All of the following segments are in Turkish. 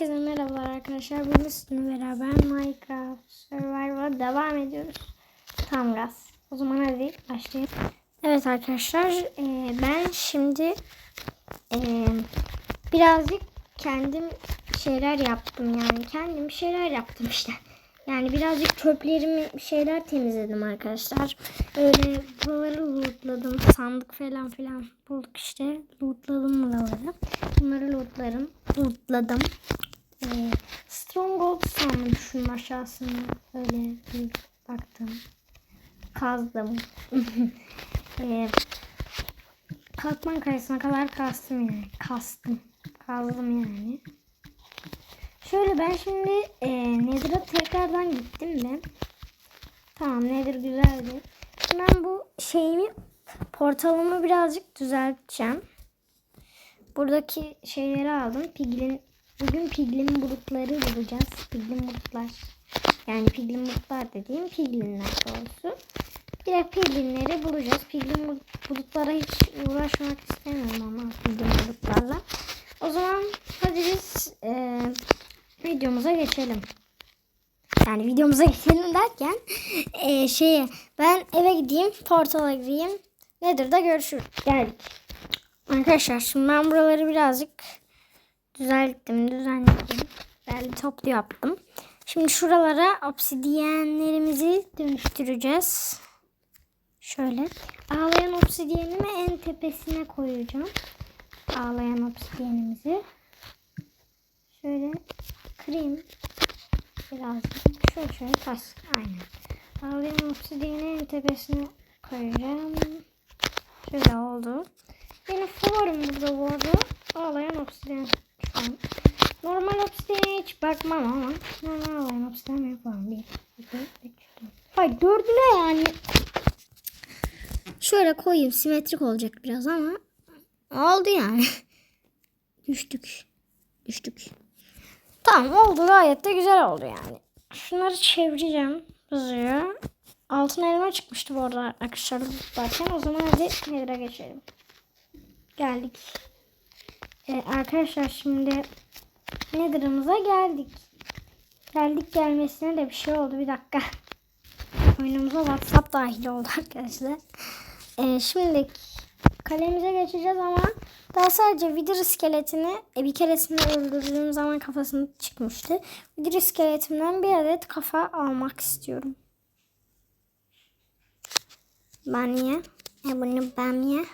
Herkese merhabalar arkadaşlar. Bugün sizinle beraber Minecraft Survival'a devam ediyoruz. Tam gaz. O zaman hadi başlayalım. Evet arkadaşlar e, ben şimdi e, birazcık kendim şeyler yaptım yani. Kendim şeyler yaptım işte. Yani birazcık çöplerimi şeyler temizledim arkadaşlar. Öyle buraları lootladım. Sandık falan filan bulduk işte. Lootladım buraları. Bunları lootlarım. Lootladım. Ee, Stronghold sandım şunun aşağısını. Öyle bir baktım. Kazdım. ee, kalkman kayasına kadar kastım yani. Kastım. Kazdım yani. Şöyle ben şimdi e, Nether'a tekrardan gittim de. Tamam Nether güzeldi. Ben bu şeyimi portalımı birazcık düzelteceğim. Buradaki şeyleri aldım. Piglin bugün piglin bulutları bulacağız. Piglin bulutlar. Yani piglin bulutlar dediğim piglinler doğrusu. Direkt piglinleri bulacağız. Piglin bulut- bulutlara hiç uğraşmak istemiyorum ama piglin bulutlarla. O zaman hadi biz e, videomuza geçelim. Yani videomuza geçelim derken e, şeye ben eve gideyim portala gireyim. Nedir da görüşürüz. Geldik. Arkadaşlar şimdi ben buraları birazcık düzelttim, düzenledim. Böyle toplu yaptım. Şimdi şuralara obsidiyenlerimizi dönüştüreceğiz. Şöyle. Ağlayan obsidiyenimi en tepesine koyacağım. Ağlayan obsidiyenimizi. Şöyle kırayım. Birazcık. Şöyle şöyle tas. Aynen. Ağlayan obsidiyeni en tepesine koyacağım. Şöyle oldu. Benim favorim burada bu arada. Ağlayan obsidiyen. An. Normal obsidiyene hiç bakmam ama. Normal ağlayan obsidiyen yapalım. Bir, iki, üç, dört. Hayır dördü ne yani? Şöyle koyayım. Simetrik olacak biraz ama. Oldu yani. Düştük. Düştük. Tamam oldu gayet de güzel oldu yani. Şunları çevireceğim hızlıca. Altın elma çıkmıştı bu arada arkadaşlar varken. O zaman hadi Nether'a geçelim. Geldik. Ee, arkadaşlar şimdi Nether'ımıza geldik. Geldik gelmesine de bir şey oldu. Bir dakika. Oyunumuza WhatsApp dahil oldu arkadaşlar. Ee, şimdi kalemize geçeceğiz ama daha sadece Wither iskeletini e, bir keresinde öldürdüğüm zaman kafasını çıkmıştı. Wither iskeletimden bir adet kafa almak istiyorum. Bamya. E bunu bamya.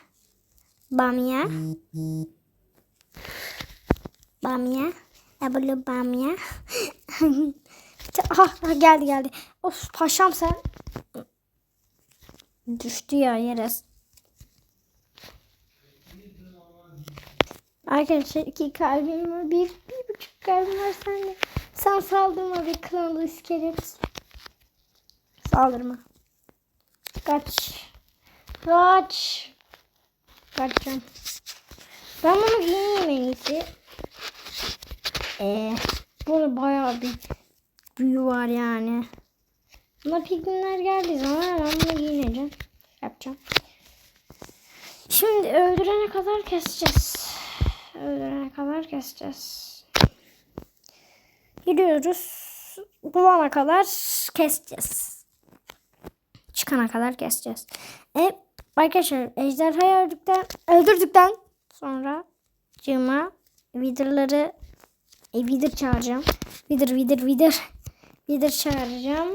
Bamya. Bamya. E bunu bamya. ah geldi geldi. Of paşam sen. Düştü ya yere. Arkadaşlar iki kalbim var. Bir, bir buçuk kalbim var sende. Sen saldırma bir kanalı iskelet. Saldırma. Kaç. Kaç. Kaçacağım. Ben bunu giyeyim en iyisi. Ee, burada bayağı bir büyü var yani. Buna piglinler geldiği zaman hemen bunu giyineceğim. Yapacağım. Şimdi öldürene kadar keseceğiz. Öldürene kadar keseceğiz. Gidiyoruz. Bulana kadar keseceğiz. Çıkana kadar keseceğiz. E, arkadaşlar ejderhayı öldükten, öldürdükten sonra cıma vidirları e, vidir çağıracağım. Vidir vidir vidir. Vidir çağıracağım.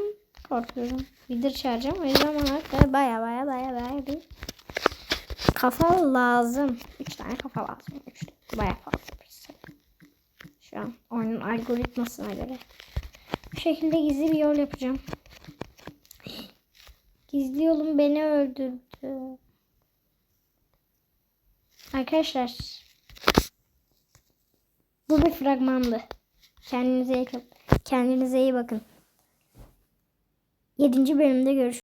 Korkuyorum. Vidir çağıracağım. O yüzden bana baya baya baya baya bir kafa lazım. 3 tane kafa lazım. Üç, bayağı fazla bir sayı. Şu an oyunun algoritmasına göre. Bu şekilde gizli bir yol yapacağım. Gizli yolum beni öldürdü. Arkadaşlar. Bu bir fragmandı. Kendinize iyi, kendinize iyi bakın. 7. bölümde görüşürüz.